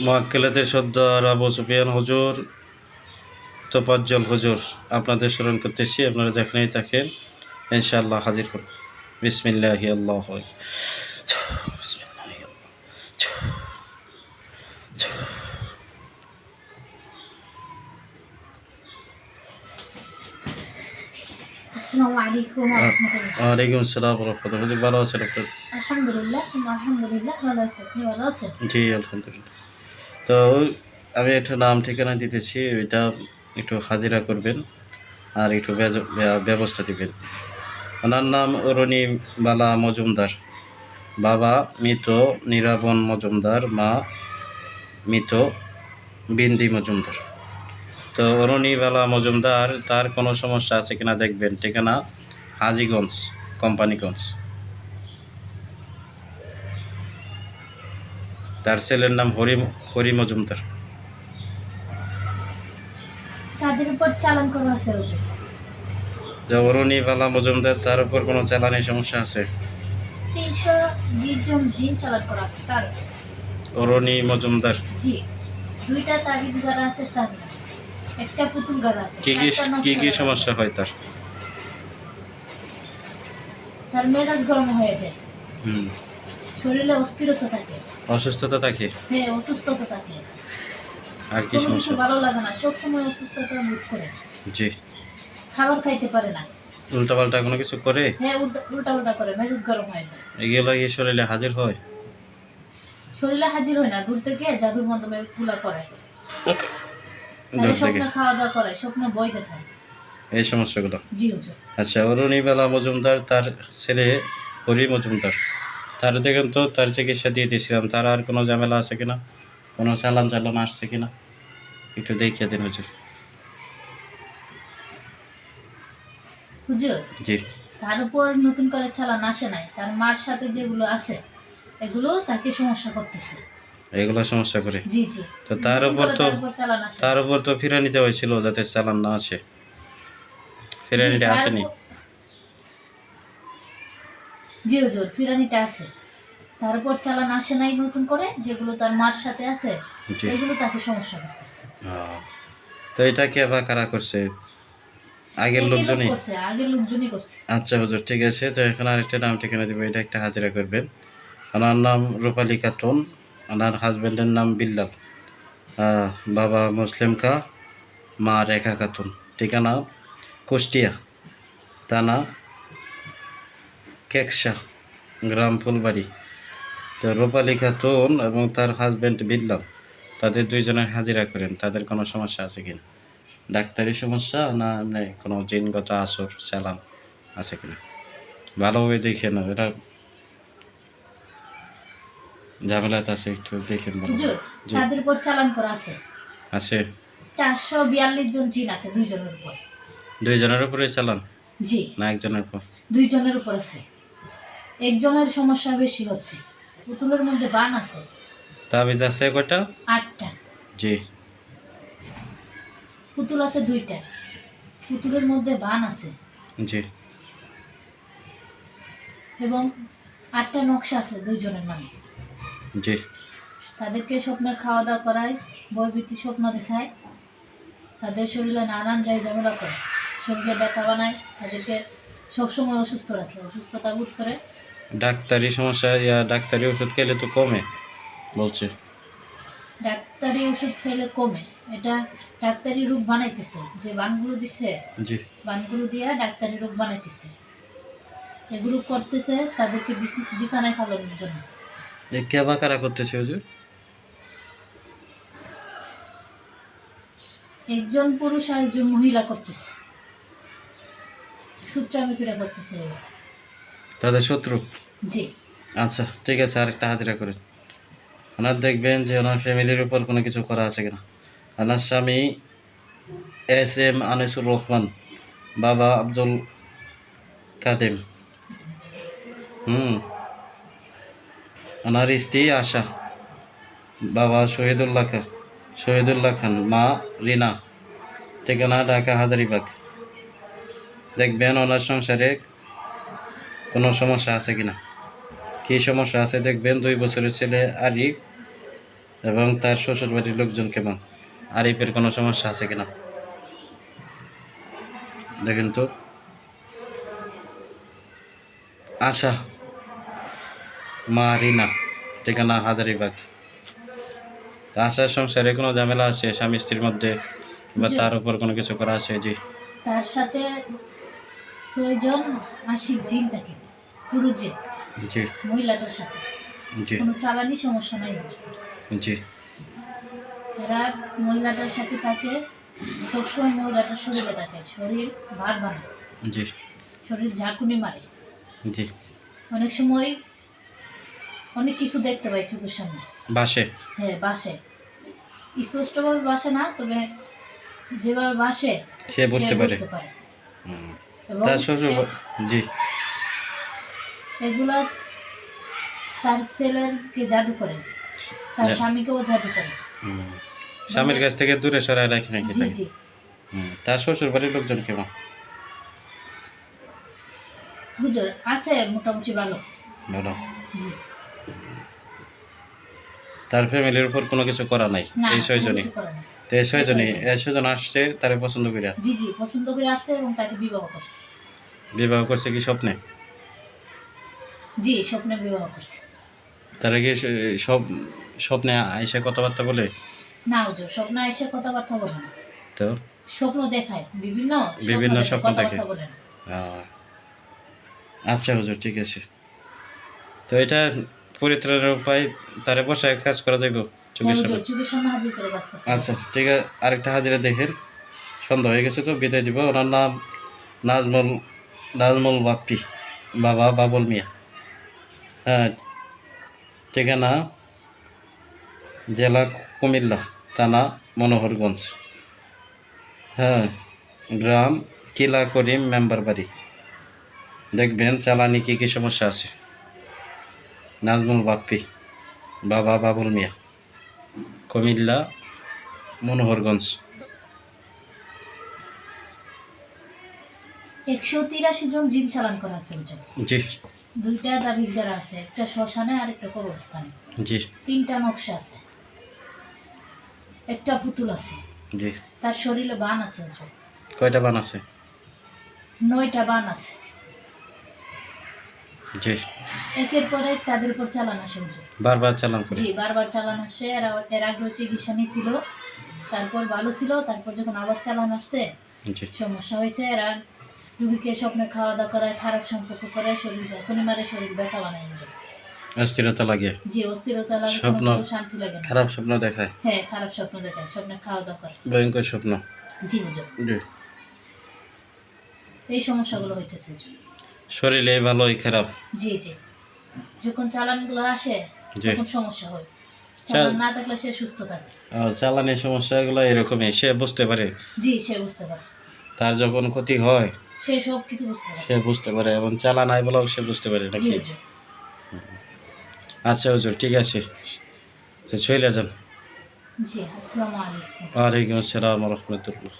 মোয়াক্কেলাতে সর্দার আবু সুফিয়ান হুজুর তোপাজ্জল হুজুর আপনাদের স্মরণ করতেছি আপনারা যেখানেই থাকেন ইনশাআল্লাহ হাজির হন। বিসমিল্লাহি আল্লাহ আসসালামু আলাইকুম ওয়া রাহমাতুল্লাহ। ওয়ালাইকুম আসসালাম রহমতুল্লাহ। ভালো আছেন ডক্টর আলহামদুলিল্লাহ আলহামদুলিল্লাহ ভালো আছেন? জি আলহামদুলিল্লাহ। তো আমি একটা নাম, ঠিকানা দিতেছি, এটা একটু হাজিরা করবেন আর একটু ব্যবস্থা দিবেন। ওনার নাম অরুণী বালা মজুমদার। বাবা মৃত নিরাবন মজুমদার, মা মৃত বিন্দি মজুমদার। তো অরুণী বালা মজুমদার, তার কোনো সমস্যা আছে কিনা দেখবেন। ঠিকানা হাজিগঞ্জ, কোম্পানিগঞ্জ। তার ছেলের নাম হরি হরি মজুমদার। তাদের উপর চালান করা আছে হুজুর বালা মজুমদার তার উপর কোনো চালানি সমস্যা আছে? তিনশো বিশ জন ঋণ চালান করা আছে তার অরুণী মজুমদার। জি দুইটা তাবিজ গাড়া আছে তার একটা পুতুল গাড়া আছে কি কি কি কি সমস্যা হয় তার? তার মেজাজ গরম হয়ে যায়। হুম। শরীরে অস্থিরতা থাকে। অসুস্থতা থাকে? হ্যাঁ অসুস্থতা থাকে। আর কি সমস্যা? ভালো লাগে না। সব সময় অসুস্থতা বোধ করে। জি। খাবার খাইতে পারে না। উল্টাপাল্টা কোনো কিছু করে? হ্যাঁ উল্টা করে। মেজাজ গরম হয়ে যায়। এগুলো কি শরীরে হাজির হয়? শরীরে হাজির হয় না। দূর থেকে জাদুর মাধ্যমে করে। দূর তাহলে থেকে? স্বপ্ন খাওয়া দাওয়া করে স্বপ্ন বই দেখায়। এই সমস্যাগুলো? জি হুজুর। আচ্ছা অরুণী বালা মজুমদার তার ছেলে হরি মজুমদার। তার দেখেন তো তার চিকিৎসা দিয়ে দিয়েছিলাম। তার আর কোনো ঝামেলা আছে কিনা? কোনো চালান চালান আসছে কিনা? একটু দেখিয়ে দিন হুজুর। হুজুর? জি। তার উপর নতুন করে চালান আসে নাই। তার মার সাথে যেগুলো আছে এগুলো তাকে সমস্যা করতেছে। এগুলো সমস্যা করে? জি জি। তো তার উপর তো তার উপর তো ফিরানি দেওয়া হয়েছিল যাতে চালান না আসে। তার আসেনি। জি হুজুর ফিরানিটা আছে। তার উপর চালান আসে নাই নতুন করে যেগুলো তার মার সাথে আছে এগুলো তাকে সমস্যা করতেছে। তো এটা কে বা কারা করছে? আগের লোকজনই? করছে আগের লোকজনই করছে। আচ্ছা হুজুর ঠিক আছে তো এখানে আরেকটা নাম ঠিকানা দিব এটা একটা হাজিরা করবেন। ওনার নাম রূপালী খাতুন ওনার হাজব্যান্ডের নাম বিল্লাল। বাবা মুসলিম কা মা রেখা খাতুন। ঠিকানা কুষ্টিয়া। থানা কেকশা গ্রাম ফুলবাড়ি। তো রূপালী খাতুন এবং তার হাজব্যান্ড বিল্লাল তাদের দুইজনের হাজিরা করেন। তাদের কোনো সমস্যা আছে কিনা? ডাক্তারি সমস্যা না এমনি কোনো জিনগত আসর চালান আছে কিনা? ভালোভাবে দেখে না এটা ঝামেলাতে আছে একটু দেখেন ভালো তাদের উপর চালান করা আছে। আছে। চারশো বিয়াল্লিশ জন জিন আছে দুইজনের উপর। দুইজনের উপরে চালান? জি। না একজনের উপর? দুইজনের উপর আছে। একজনের সমস্যা বেশি হচ্ছে। পুতুলের মধ্যে বান আছে। তাবিজ আছে কয়টা? আটটা। জি। পুতুল আছে দুইটা। পুতুলের মধ্যে বান আছে। জি। এবং আটটা নকশা আছে দুইজনের নামে। জি। তাদেরকে স্বপ্নে খাওয়া দাওয়া করায় বইবৃত্তি স্বপ্ন দেখায়। তাদের শরীরে নানান যাই ঝামেলা করে। শরীরে ব্যথা বানায়। তাদেরকে সবসময় অসুস্থ রাখে। অসুস্থতা বোধ করে ডাক্তারি সমস্যা ইয়া ডাক্তারি ওষুধ খেলে তো কমে বলছে। ডাক্তারি ওষুধ খেলে কমে। এটা ডাক্তারি রূপ বানাইতেছে যে বানগুলো দিছে জি। বানগুলো দিয়ে ডাক্তারি রূপ বানাইতেছে। এগুলো করতেছে তাদেরকে বিছানায় খাবারের জন্য। এ কে বা কারা করতেছে হুজুর? একজন পুরুষ আর একজন মহিলা করতেছে। সূত্রামিপিরা করতেছে। এগুলো। তাদের শত্রু? জি। আচ্ছা ঠিক আছে আরেকটা হাজিরা করেন ওনার দেখবেন যে ওনার ফ্যামিলির উপর কোনো কিছু করা আছে কিনা। ওনার স্বামী এস এম আনিসুর রহমান বাবা আব্দুল কাদেম। হুম। ওনার স্ত্রী আশা বাবা শহীদুল্লাহ খান শহীদুল্লাহ খান মা রিনা। ঠিকানা ঢাকা হাজারিবাগ। দেখবেন ওনার সংসারে কোনো সমস্যা আছে কিনা কী সমস্যা আছে দেখবেন দুই বছরের ছেলে আরিফ এবং তার শ্বশুর বাড়ির লোকজন কেমন? আরিফের কোনো সমস্যা আছে কিনা দেখেন তো। আশা মা রিনা ঠিকানা হাজারিবাগ। তা আশার সংসারে কোনো ঝামেলা আছে? স্বামী স্ত্রীর মধ্যে বা তার উপর কোনো কিছু করা আছে? জি। তার সাথে ছয়জন আশিক জিন থাকে পুরুষ জিন। জি। মহিলাটার সাথে। জি। কোনো চালানি সমস্যা নাই। জি। এরা মহিলাটার সাথে থাকে সবসময় মহিলাটার শরীরে থাকে। শরীর ভার বানায় জি। শরীর ঝাঁকুনি মারে। জি। অনেক সময় অনেক কিছু দেখতে পাই চোখের সামনে। বাসে? হ্যাঁ বাসে। স্পষ্টভাবে বাসে না তবে যেভাবে বাসে সে বুঝতে পারে। তার শ্বশুর জি। এগুলা তার ছেলেরকে জাদু করে। তার হ্যাঁ। স্বামীকেও জাদু করে। হুম। স্বামীর কাছ থেকে দূরে সরাই রাখি নাকি জি। তার শ্বশুর বাড়ির লোকজন কেমন? হুজুর আছে মোটামুটি ভালো। ভালো। জি। তার ফ্যামিলির উপর কোনো কিছু করা নাই। এই ছয়জনই। করে। তো এই ছয়জনই এই ছয়জন আসছে তারে পছন্দ করিয়া জি জি পছন্দ করে আসছে এবং তাকে বিবাহ করছে। বিবাহ করছে কি স্বপ্নে? জি স্বপ্নে বিবাহ করছে। তারা কি সব স্বপ্নে আইসা কথাবার্তা বলে? না হুজুর স্বপ্ন এসে কথাবার্তা বলে না। তো? স্বপ্ন দেখায় বিভিন্ন বিভিন্ন স্বপ্ন দেখে। আচ্ছা হুজুর ঠিক আছে। তো এটা পরিত্রাণের উপায় তারে বসায় কাজ করা যাইব হ্যাঁ চোখের সামনে আচ্ছা ঠিক আছে আরেকটা হাজিরা দেখেন। সন্ধ্যা হয়ে গেছে তো বিদায় দিব। ওনার নাম নাজমল নাজমল বাপ্পি বাবা বাবুল মিয়া। হ্যাঁ ঠিকানা জেলা কুমিল্লা থানা মনোহরগঞ্জ। হ্যাঁ গ্রাম কিলা করিম মেম্বার বাড়ি। দেখবেন চালানি কী কী সমস্যা আছে। নাজমুল বাপ্পি বাবা বাবুল মিয়া কুমিল্লা মনোহরগঞ্জ। একশো তিরাশি জন জিন চালান করা আছে জি। দুইটা আছে একটা শ্মশানে আর একটা কবরস্থানে। জি। তিনটা নকশা আছে। একটা পুতুল আছে। জি। তার শরীরে বান আছে কয়টা বান আছে? নয়টা বান আছে। জি। একের পর তাদের উপর চালান আসে বারবার চালান করে? জি বারবার চালান আসে। এরা এর আগেও চিকিৎসা নিয়েছিল তারপর ভালো ছিল তারপর যখন আবার চালান আসছে সমস্যা হয়েছে এরা রুগীকে স্বপ্নে খাওয়া দাওয়া করায় খারাপ সম্পর্ক করে শরীর যখনই মারে শরীর ব্যথা বানায় অস্থিরতা লাগে? জি অস্থিরতা লাগে স্বপ্ন। শান্তি লাগে খারাপ স্বপ্ন দেখায়? হ্যাঁ খারাপ স্বপ্ন দেখায় স্বপ্নে খাওয়া দাওয়া করে। ভয়ঙ্কর স্বপ্ন? জি হুজুর। জি। এই সমস্যাগুলো হইতেছে। শরীরে ভালোই খারাপ। জি জি। যখন চালানগুলো আসে তখন সমস্যা হয়। চালান না থাকলে সে সুস্থ থাকে। চালানের সমস্যাগুলো এরকমই সে বুঝতে পারে। জি সে বুঝতে পারে। তার যখন ক্ষতি হয় সে সব কিছু বুঝতে পারে। সে বুঝতে পারে এবং চালা নাই বলেও সে বুঝতে পারে নাকি? আচ্ছা হুজুর ঠিক আছে। তো চলে যান। জি আসসালামু আলাইকুম। ওয়ালাইকুম আসসালাম রহমতুল্লাহ।